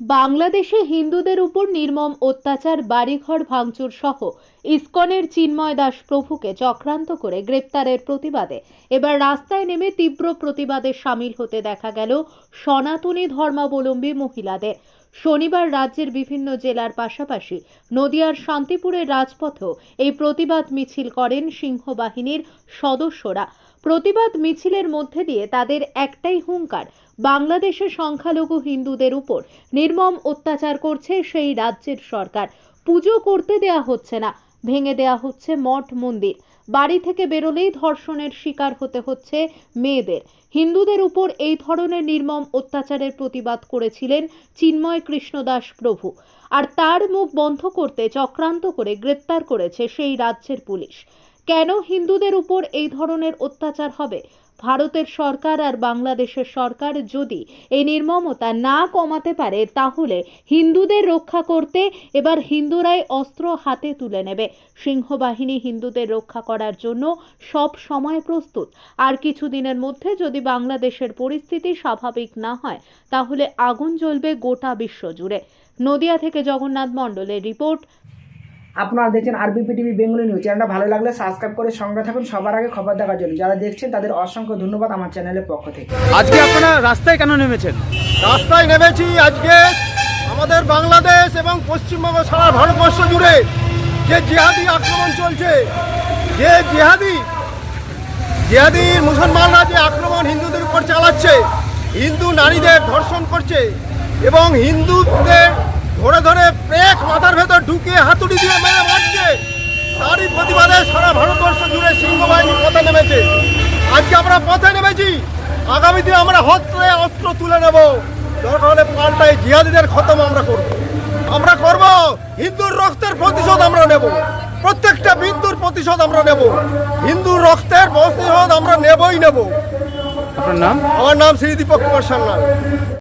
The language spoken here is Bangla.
বাংলাদেশে হিন্দুদের উপর নির্মম অত্যাচার, বাড়িঘর ভাঙচুর সহ ইস্কনের চিন্ময় দাস প্রভুকে চক্রান্ত করে গ্রেপ্তারের প্রতিবাদে এবার রাস্তায় নেমে তীব্র প্রতিবাদে সামিল হতে দেখা গেল সনাতনী ধর্মাবলম্বী মহিলাদের। শনিবার রাজ্যের বিভিন্ন জেলার পাশাপাশি নদিয়ার শান্তিপুরের রাজপথেও এই প্রতিবাদ মিছিল করেন সিংহবাহিনীর সদস্যরা। প্রতিবাদ মিছিলের মধ্যে দিয়ে তাদের একটাই হুঙ্কার, বাংলাদেশে সংখ্যালঘু হিন্দুদের উপর নির্মম অত্যাচার করছে সেই রাজ্যের সরকার। পুজো করতে দেয়া হচ্ছে না, ভেঙে দেয়া হচ্ছে মঠ মন্দির। বাড়ি থেকে বেরোলেই ধর্ষণের শিকার হতে হচ্ছে মেয়েদের। হিন্দুদের উপর এই ধরনের নির্মম অত্যাচারের প্রতিবাদ করেছিলেন চিন্ময় কৃষ্ণদাস প্রভু। আর তার মুখ বন্ধ করতে চক্রান্ত করে গ্রেপ্তার করেছে সেই রাজ্যের পুলিশ। কেন হিন্দুদের উপর এই ধরনের অত্যাচার হবে? ভারতের সরকার আর বাংলাদেশের সরকার যদি এই নির্মমতা না কমাতে পারে, তাহলে হিন্দুদের রক্ষা করতে এবার হিন্দুরাই অস্ত্র হাতে তুলে নেবে। সিংহবাহিনী হিন্দুদের রক্ষা করার জন্য সব সময় প্রস্তুত। আর কিছুদিনের মধ্যে যদি বাংলাদেশের পরিস্থিতি স্বাভাবিক না হয়, তাহলে আগুন জ্বলবে গোটা বিশ্ব জুড়ে। নদিয়া থেকে জগন্নাথ মণ্ডলের রিপোর্ট আপনারা দেখছেন আরবিপি টিভি বেঙ্গলি নিউজ চ্যানেলটা ভালো লাগলে সাবস্ক্রাইব করে সঙ্গে থাকুন। সবার আগে খবর দেখার জন্য। যারা দেখছেন তাদের অসংখ্য ধন্যবাদ আমার চ্যানেলের পক্ষ থেকে। আজকে আপনারা রাস্তায় কেন নেমেছেন? রাস্তায় নেমেছি আজকে আমাদের বাংলাদেশ এবং পশ্চিমবঙ্গ সারা ভারতবর্ষ জুড়ে যে জিহাদি আক্রমণ চলছে যে জিহাদি জিহাদি মুসলমানরা যে আক্রমণ হিন্দুদের উপর চালাচ্ছে হিন্দু নারীদের ধর্ষণ করছে এবং হিন্দুদের ধরে ধরে পেক মাথার ভেতর ঢুকিয়ে হাতুড়ি দিয়ে মেরে মারছে। তারই প্রতিবাদে সারা ভারতবর্ষ জুড়ে সিংহবাহিনী পথে নেমেছে। আজকে আমরা পথে নেমেছি। আগামী দিনে আমরা হস্তে অস্ত্র তুলে নেব। দরকার হলে পাল্টায় জিহাদিদের খতম আমরা করব। আমরা করব হিন্দুর রক্তের প্রতিশোধ আমরা নেব। প্রত্যেকটা বিন্দুর প্রতিশোধ আমরা নেব। হিন্দুর রক্তের প্রতিশোধ আমরা নেবই নেব। আপনার নাম? আমার নাম শ্রী দীপক কুমার সান্যাল।